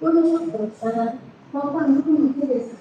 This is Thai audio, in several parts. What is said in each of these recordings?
ก็รู้สึกตกใจเพ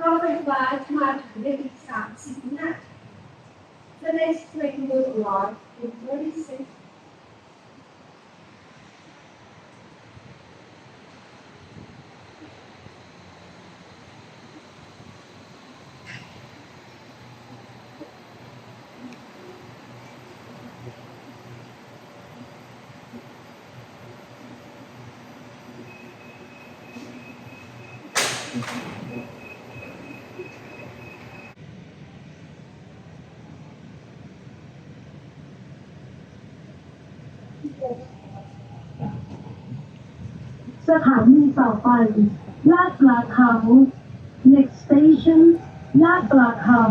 รถไฟฟ้าจะมาถึงในอีก 30 นาที The next train will arrive in 36 สถานีต่อไป ลาดปลาเขา next station ลาดปลาเขา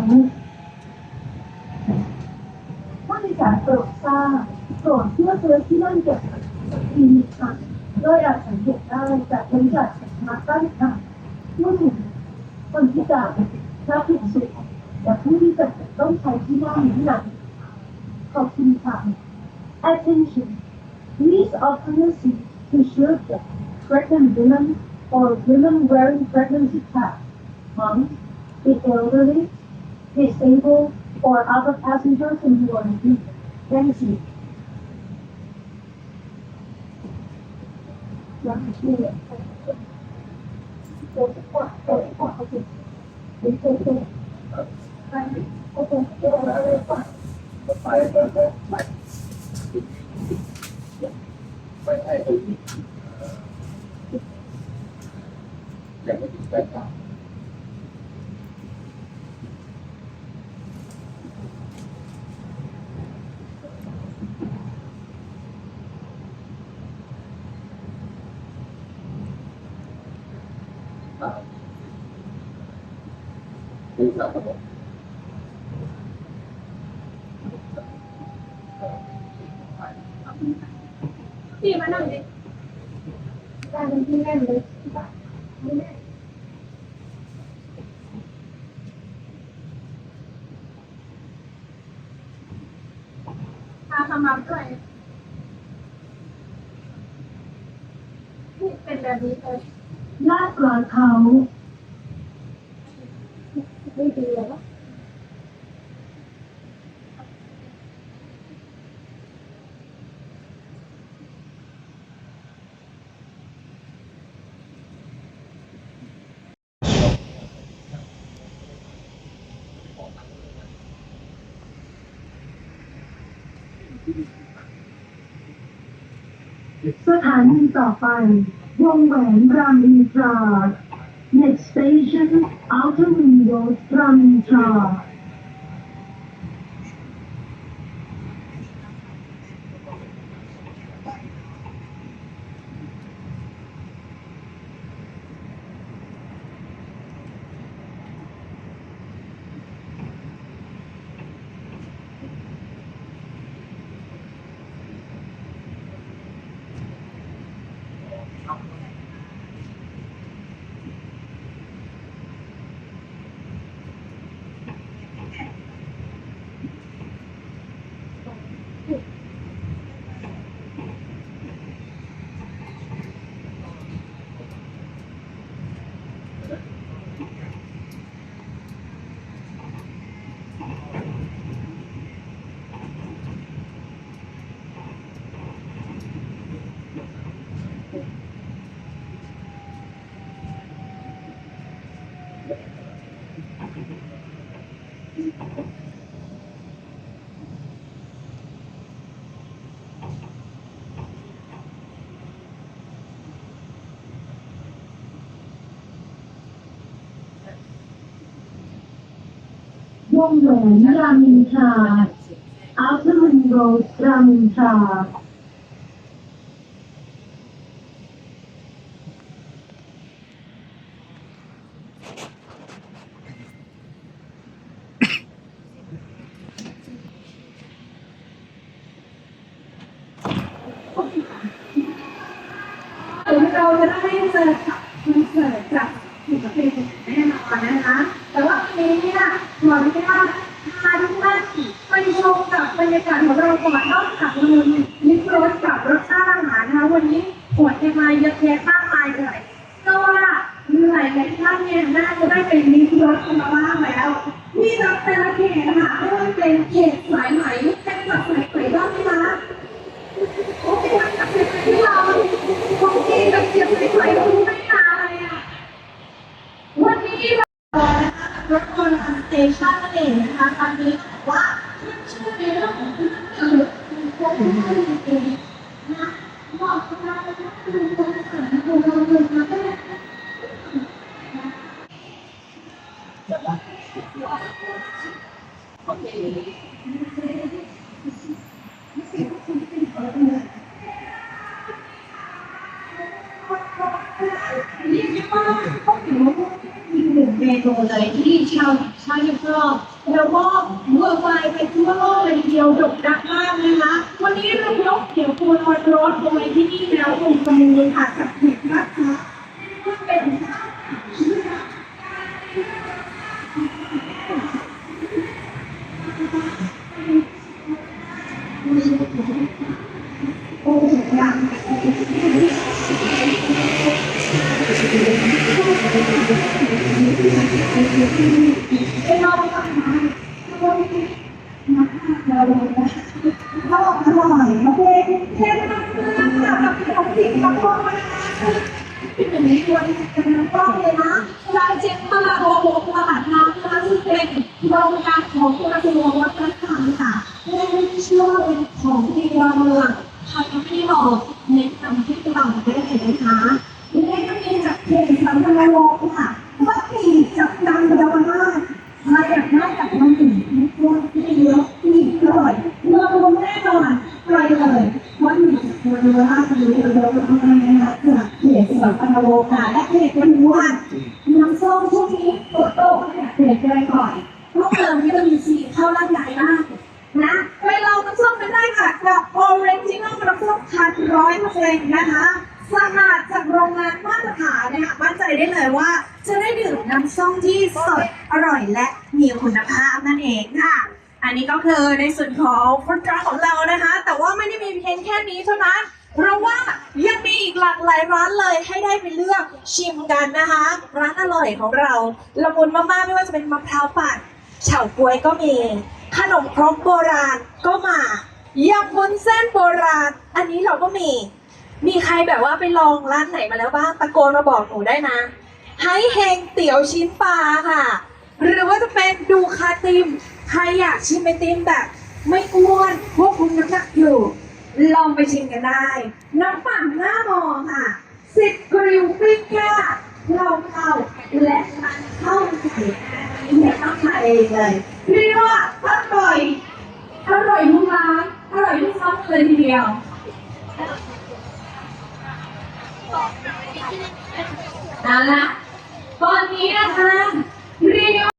ผู้โดยสารโปรดทราบโปรดเพื่อซื้อที่นั่งเก็บคลินิกค่ะโดยอาจสังเกตได้จากบริษัทมาตั้งค่ะ ผู้หญิงคนที่จะพระภิกษุและผู้ที่จะต้องใช้ที่นั่งนี้หนักขอบคุณค่ะ attention Please offer your seat to children, pregnant women, or women wearing pregnancy pads, moms, the elderly, disabled, or other passengers in your vehicle. Thank you. อยา กช่วยโอ้โหโอ้โหโอ้โหโอเคโอเคโอเคไปโอเคเดี๋ยวเราไป ไปไปไปไปไปให้ตรงนี้ยังไม่ถึงแปดสามถึงสามครับผม พี่มานั่งดิได้เป็นที่แน่นเลยไม่แน่นพาขมับด้วยนี่เป็นแบบนี้เลยลาดปลาเขา ไม่ดีหรอสถานีต่อไป วงแหวนรามอินทรา next station outer windows from top. วงแหวนรามินทราอัลเทอร์ลินโรรามินทรา เราจะได้เจอ ราแต่ละเขตนะคะไม่ว่าเป็นเขตสายไหมจังหวัดสายไหมบ้างไหมคะโอ้โหที่เราของที่แบบเสียบไม่ไหวคุณไม่มาเลยอะวันนี้เรารถโบราณสเตชันนั่นเองนะคะตอนนี้ว่าขึ้นชื่อในเรื่องของเครื่องดื่มโค้กจริงๆนะเหมาะกับการไปนั่งดื่มตรงสถานบันเทิงเลยนะแม่ เรียกได้ว่าก็ถือว่าอีกหนึ่งเมนูเลยที่ชาวชาวญี่ปุ่นแล้วก็เวอร์ไฟไปทั่วโลกเลยทีเดียวโด่งดังมากนะคะวันนี้เรายกเกี่ยวกับวันรถโดยที่นี่แล้วคงประมูลค่ะกับเห็ดนะคะเป็น เราเราอร่อยมาเป็นเทนมากค่ะกับของสิ่งของพวกมันเป็นอย่างนี้ควรจะนกล้องเลยนะลายเช็คตลาดโอโหตลาดน้ำนะคะซึ่งเป็นโรงงานของกระทรวงวัฒนธรรมค่ะและเชื่อว่าเป็นของดีเราเมืองทำให้พี่บอกเน้นนำที่ตลาดได้เลยนะคะและก็มีจากเพจสัมพันธ์โลกค่ะวัตถุจากดังดาวนามาจากหน้าจากน้ำดื่มทุกคนที่เยอะที่อร่อยเมื่อรวมแน่นอนไปเลยวัตถุจากดาวนาไปดูเยอะมากนะคะจากเพจสัมพันธ์โลกค่ะและเพจวันวั น้ำส้มช่วงนี้ตกโตเนี่ยเพจเลยก่อนเพราะเติมวิตามินซีเข้าร่างกายมากนะไปลองน้ำส้มกันได้ค่ะกับ Original น้ำส้มคันร้อยเปอร์เซ็นต์นะคะสะอาดจากโรงงานมาตรฐานนะคะมั่นใจได้เลยว่า จะได้ดื่มน้ำส้มที่สดอร่อยและมีคุณภาพนั่นเองค่ะ อันนี้ก็คือในส่วนของฟุตทรัคของเรานะคะ แต่ว่าไม่ได้มีเพียงแค่นี้เท่านั้น เพราะว่ายังมีอีกหลากหลายร้านเลยให้ได้ไปเลือกชิมกันนะคะ ร้านอร่อยของเราละมุนมากๆไม่ว่าจะเป็นมะพร้าวปั่นเฉาก๊วยก็มี ขนมครกโบราณก็มายำวุ้นเส้นโบราณ อันนี้เราก็มี มีใครแบบว่าไปลองร้านไหนมาแล้วบ้างตะโกนมาบอกหนูได้นะไฮเฮงเตี๋ยวชิ้นปลาค่ะ หรือว่าจะเป็นดูคาติมใครอยากชิมไอติมแบบ ไม่อ้วนพวกคุณน้ำหนักอยู่ ลองไปชิมกันได้ น้ำปั่นหน้ามองค่ะสิบกริวปิ้งย่าเราเข้าและมันเข้าใส่เนี่ยต้องมาเองเลยเรียกว่าอร่อยอร่อยทุกร้านอร่อยทุกซอสเลยทีเดียวเอาละ